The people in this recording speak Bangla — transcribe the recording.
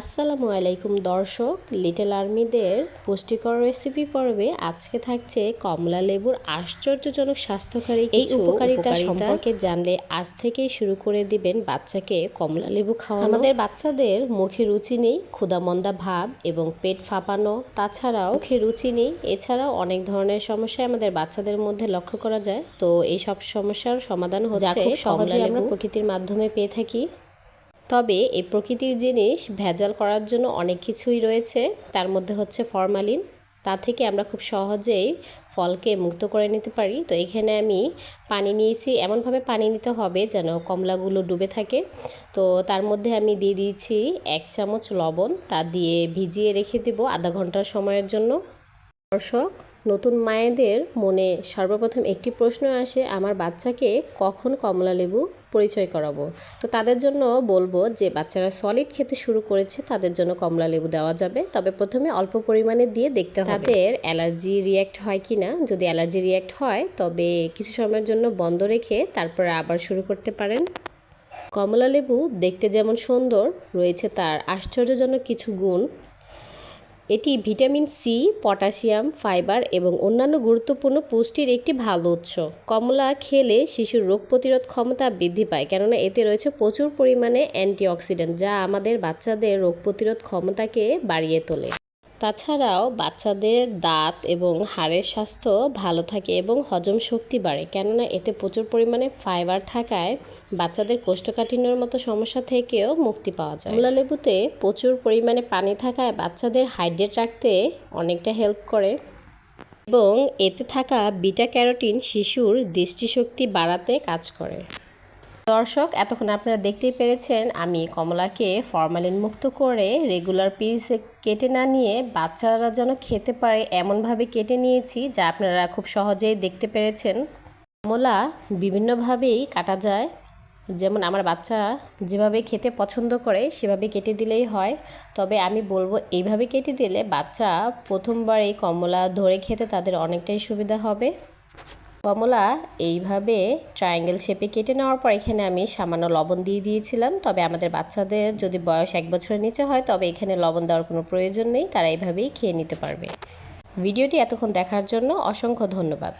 আসসালামু আলাইকুম দর্শক লিটল আর্মিদের পুষ্টিকর রেসিপি পর্বে আজকে থাকছে কমলা লেবুর আশ্চর্যজনক স্বাস্থ্যকারী এই উপকারিতা সম্পর্কে জানলে আজ থেকেই শুরু করে দিবেন বাচ্চাকে কমলা লেবু খাওয়া আমাদের বাচ্চাদের মুখে রুচি নেই ক্ষুদামন্দা ভাব এবং পেট ফাঁপানো। তাছাড়াও মুখে রুচি নেই এছাড়াও অনেক ধরনের সমস্যা আমাদের বাচ্চাদের মধ্যে লক্ষ্য করা যায়। তো এই সব সমস্যার সমাধান হচ্ছে খুব সহজে আমরা প্রকৃতির মাধ্যমে পেয়ে থাকি। তবে এই প্রকৃতির জিনিস ভেজাল করার জন্য অনেক কিছুই রয়েছে। তার মধ্যে হচ্ছে ফরমালিন। তা থেকে আমরা খুব সহজেই ফলকে মুক্ত করে নিতে পারি। তো এখানে আমি পানি নিয়েছি। এমনভাবে পানি নিতে হবে যেন কমলাগুলো ডুবে থাকে। তো তার মধ্যে আমি দিয়ে দিয়েছি এক চামচ লবণ। তা দিয়ে ভিজিয়ে রেখে দেব আধা ঘণ্টার সময়ের জন্য। দর্শক নতুন মায়েদের মনে সর্বপ্রথম একটি প্রশ্ন আসে, আমার বাচ্চাকে কখন কমলা লেবু পরিচয় করাবো? তো তাদের জন্য বলব যে, বাচ্চারা সলিড খেতে শুরু করেছে, তাদের জন্য কমলা লেবু দেওয়া যাবে। তবে প্রথমে অল্প পরিমাণে দিয়ে দেখতে হবে। তাদের অ্যালার্জি রিয়্যাক্ট হয় কি না? যদি অ্যালার্জি রিয়্যাক্ট হয়, তবে কিছু সময়ের জন্য বন্ধ রেখে তারপরে আবার শুরু করতে পারেন। কমলা লেবু দেখতে যেমন সুন্দর, রয়েছে তার আশ্চর্যজনক কিছু গুণ। এটি ভিটামিন সি, পটাশিয়াম, ফাইবার এবং অন্যান্য গুরুত্বপূর্ণ পুষ্টির একটি ভালো উৎস। কমলা খেলে শিশুর রোগ প্রতিরোধ ক্ষমতা বৃদ্ধি পায়, কেননা এতে রয়েছে প্রচুর পরিমাণে অ্যান্টিঅক্সিডেন্ট যা আমাদের বাচ্চাদের রোগ প্রতিরোধ ক্ষমতাকে বাড়িয়ে তোলে। তাছাড়াও বাচ্চাদের দাঁত এবং হাড়ের স্বাস্থ্য ভালো থাকে এবং হজম শক্তি বাড়ে। কেননা এতে প্রচুর পরিমাণে ফাইবার থাকায় বাচ্চাদের কোষ্ঠকাঠিন্যর মতো সমস্যা থেকেও মুক্তি পাওয়া যায়। কমলা লেবুতে প্রচুর পরিমাণে পানি থাকায় বাচ্চাদের হাইড্রেট রাখতে অনেকটা হেল্প করে এবং এতে থাকা বিটা ক্যারোটিন শিশুর দৃষ্টিশক্তি বাড়াতে কাজ করে। দর্শক, এতক্ষণ আপনারা দেখতেই পেরেছেন আমি কমলাকে ফরমালিন মুক্ত করে রেগুলার পিস কেটে না নিয়ে বাচ্চারা যেন খেতে পারে এমনভাবে কেটে নিয়েছি যা আপনারা খুব সহজেই দেখতে পেরেছেন। কমলা বিভিন্নভাবেই কাটা যায়। যেমন আমার বাচ্চা যেভাবে খেতে পছন্দ করে সেভাবে কেটে দিলেই হয়। তবে আমি বলব এইভাবে কেটে দিলে বাচ্চা প্রথমবার এই কমলা ধরে খেতে তাদের অনেকটাই সুবিধা হবে। কমলা এইভাবে ট্রায়াঙ্গেল শেপে কেটে নেওয়ার পর এখানে আমি সামান্য লবণ দিয়ে দিয়েছিলাম। তবে আমাদের বাচ্চাদের যদি বয়স এক বছরের নিচে হয়, তবে এখানে লবণ দেওয়ার কোনো প্রয়োজন নেই। তারা এইভাবেই খেয়ে নিতে পারবে। ভিডিওটি এতক্ষণ দেখার জন্য অসংখ্য ধন্যবাদ।